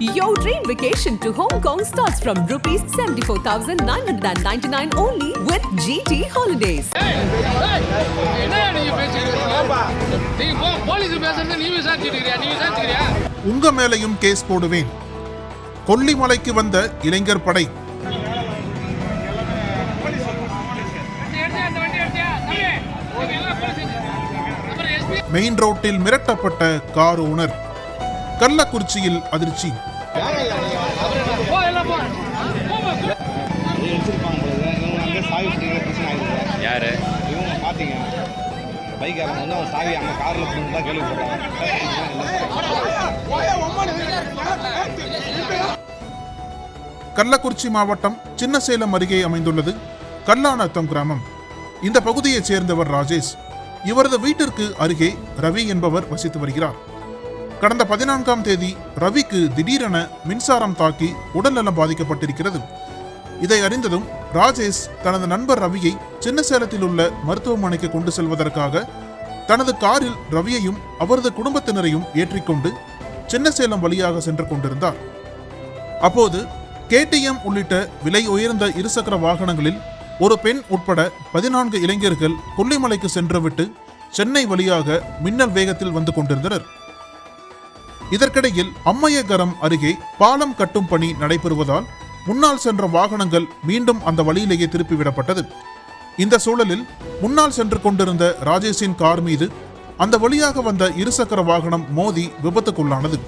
Your dream vacation to Hong Kong starts from rupees 74,999 only with GT Holidays. உங்க மேலையும் case போடுவேன். கொல்லிமலைக்கு வந்த இளைஞர் படை. மெயின் ரோட்டில் மிரட்டப்பட்ட கார் ஓனர். கள்ளக்குறிச்சியில் அதிர்ச்சி. யாரு? இவங்க பார்த்தீங்க வந்து அவன் சாவி அங்கே காரில் தான் கள்ளக்குறிச்சி மாவட்டம் சின்னசேலம் அருகே அமைந்துள்ளது கல்லானத்தம் கிராமம். இந்த பகுதியைச் சேர்ந்தவர் ராஜேஷ். இவரது வீட்டிற்கு அருகே ரவி என்பவர் வசித்து வருகிறார். கடந்த பதினான்காம் தேதி ரவிக்கு திடீரென மின்சாரம் தாக்கி உடல்நலம் பாதிக்கப்பட்டிருக்கிறது. இதை அறிந்ததும் ராஜேஷ் தனது நண்பர் ரவியை சின்ன சேலத்தில் உள்ள மருத்துவமனைக்கு கொண்டு செல்வதற்காக தனது காரில் ரவியையும் அவரது குடும்பத்தினரையும் ஏற்றிக்கொண்டு சின்னசேலம் வழியாக சென்று கொண்டிருந்தார். அப்போது கேடிஎம் உள்ளிட்ட விலை உயர்ந்த இருசக்கர வாகனங்களில் ஒரு பெண் உட்பட பதினான்கு இளைஞர்கள் கொல்லிமலைக்கு சென்றுவிட்டு சென்னை வழியாக மின்னல் வேகத்தில் வந்து கொண்டிருந்தனர். இதற்கிடையில் அம்மையகரம் அருகே பாலம் கட்டும் பணி நடைபெறுவதால் முன்னால் சென்ற வாகனங்கள் மீண்டும் அந்த வழியிலேயே திருப்பிவிடப்பட்டது. இந்த சூழலில் முன்னால் சென்று கொண்டிருந்த ராஜேஷின் கார் மீது அந்த வழியாக வந்த இருசக்கர வாகனம் மோதி விபத்துக்குள்ளானது.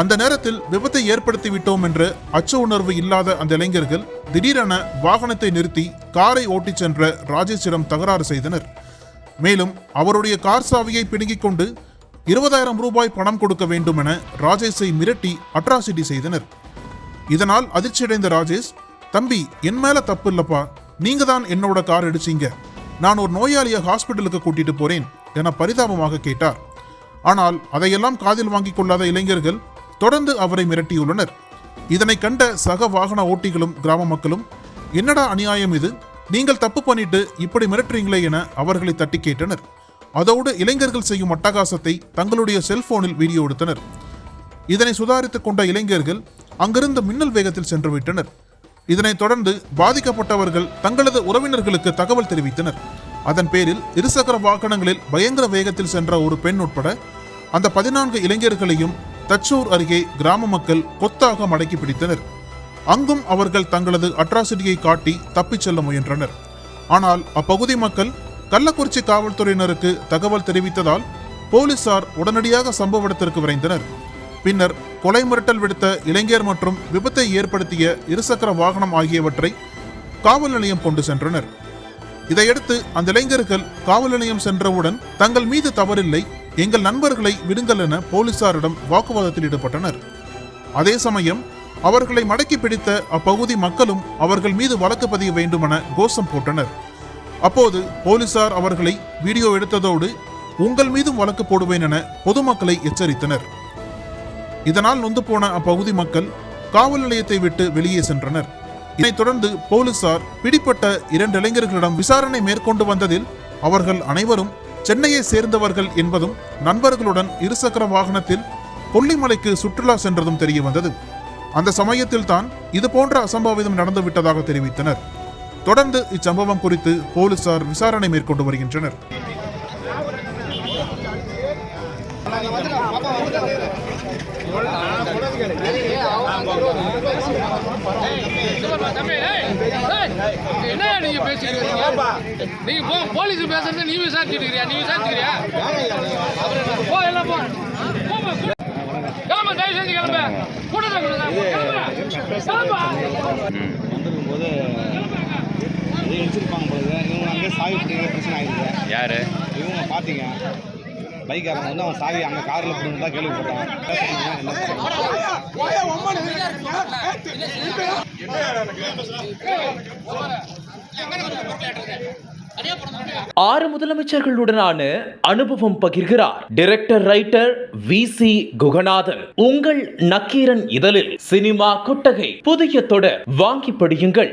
அந்த நேரத்தில் விபத்தை ஏற்படுத்தி விட்டோம் என்ற அச்ச உணர்வு இல்லாத அந்த இளைஞர்கள் திடீரென வாகனத்தை நிறுத்தி காரை ஓட்டிச் சென்ற ராஜேஷிடம் தகராறு செய்தனர். மேலும் அவருடைய கார் சாவியை பிடுங்கிக் கொண்டு இருபதாயிரம் ரூபாய் பணம் கொடுக்க வேண்டும் என ராஜேஷை மிரட்டி அட்ராசிட்டி செய்தனர். இதனால் அதிர்ச்சியடைந்த ராஜேஷ் தம்பி என் மேல தப்பு இல்லப்பா. நீங்க தான் என்னோட கார் அடிச்சீங்க நான் ஒரு நோயாளியை ஹாஸ்பிட்டலுக்கு கூட்டிட்டு போறேன் என பரிதாபமாக கேட்டார். ஆனால் அதையெல்லாம் காதில் வாங்கிக் கொள்ளாத இளைஞர்கள் தொடர்ந்து அவரை மிரட்டியுள்ளனர். இதனை கண்ட சக வாகன ஓட்டிகளும் கிராம மக்களும் என்னடா அநியாயம் இது? நீங்கள் தப்பு பண்ணிட்டு இப்படி மிரட்டுறீங்களே என அவர்களை தட்டி கேட்டனர். அதோடு இளைஞர்கள் செய்யும் அட்டகாசத்தை தங்களுடைய செல்போனில் வீடியோ எடுத்தனர். இதனை சுதாரித்துக் கொண்ட இளைஞர்கள் அங்கிருந்து மின்னல் வேகத்தில் சென்று விட்டனர். இதனைத் தொடர்ந்து பாதிக்கப்பட்டவர்கள் தங்களது உறவினர்களுக்கு தகவல் தெரிவித்தனர். அதன் பேரில் இருசக்கர வாகனங்களில் பயங்கர வேகத்தில் சென்ற ஒரு பெண் உட்பட அந்த பதினான்கு இளைஞர்களையும் தச்சூர் அருகே கிராம மக்கள் கொத்தாக மடக்கி பிடித்தனர். அங்கும் அவர்கள் தங்களது அட்ராசிட்டியை காட்டி தப்பிச் செல்ல முயன்றனர். ஆனால் அப்பகுதி மக்கள் கள்ளக்குறிச்சி காவல்துறையினருக்கு தகவல் தெரிவித்ததால் போலீசார் உடனடியாக சம்பவ இடத்திற்கு விரைந்தனர். பின்னர் கொலை மிரட்டல் விடுத்த இளைஞர் மற்றும் விபத்தை ஏற்படுத்திய இருசக்கர வாகனம் ஆகியவற்றை காவல் நிலையம் கொண்டு சென்றனர். இதையடுத்து அந்த இளைஞர்கள் காவல் நிலையம் சென்றவுடன் தங்கள் மீது தவறில்லை எங்கள் நண்பர்களை விடுங்கள் என போலீசாரிடம் வாக்குவாதத்தில் ஈடுபட்டனர். அதே சமயம் அவர்களை மடக்கி பிடித்த அப்பகுதி மக்களும் அவர்கள் மீது வழக்கு பதிய வேண்டுமென கோஷம் போட்டனர். அப்போது போலீசார் அவர்களை வீடியோ எடுத்ததோடு உங்கள் மீதும் வழக்கு போடுவேன் என பொதுமக்களை எச்சரித்தனர். இதனால் நொந்து போன அப்பகுதி மக்கள் காவல் நிலையத்தை விட்டு வெளியே சென்றனர். இதனைத் தொடர்ந்து போலீசார் பிடிப்பட்ட இரண்டு இளைஞர்களிடம் விசாரணை மேற்கொண்டு வந்ததில் அவர்கள் அனைவரும் சென்னையை சேர்ந்தவர்கள் என்பதும் நண்பர்களுடன் இருசக்கர வாகனத்தில் கொல்லிமலைக்கு சுற்றுலா சென்றதும் தெரிய வந்தது அந்த சமயத்தில் தான் இது போன்ற அசம்பாவிதம் நடந்து விட்டதாக தெரிவித்தனர். தொடர்ந்து இச்சம்பவம் குறித்து போலீசார் விசாரணை மேற்கொண்டு வருகின்றனர். என்ன நீங்க பேசிட்டு நீங்க போ போலீஸ் பேசுறது நீ விசாரிச்சுட்டு நீ விசாரிச்சுக்கிறியா போ எல்லாம் போ கிளம்ப தயவு செஞ்சு கிளம்ப கிளம்பா போது வந்து சாவி பிடிக்கிற பிரச்சனை ஆகிடுது யாரு? இவங்க பார்த்தீங்க பைக்காரங்க வந்து அவன் சாவி அங்கே காரில் கேள்விப்பட்டாங்க என்ன ஆறு முதலமைச்சர்களுடனான அனுபவம் பகிர்கிறார். Director writer V C Guganathan. உங்கள் நக்கீரன் இதழில் சினிமா கொட்டகை. புதிய தொடர். வாங்கி படியுங்கள்.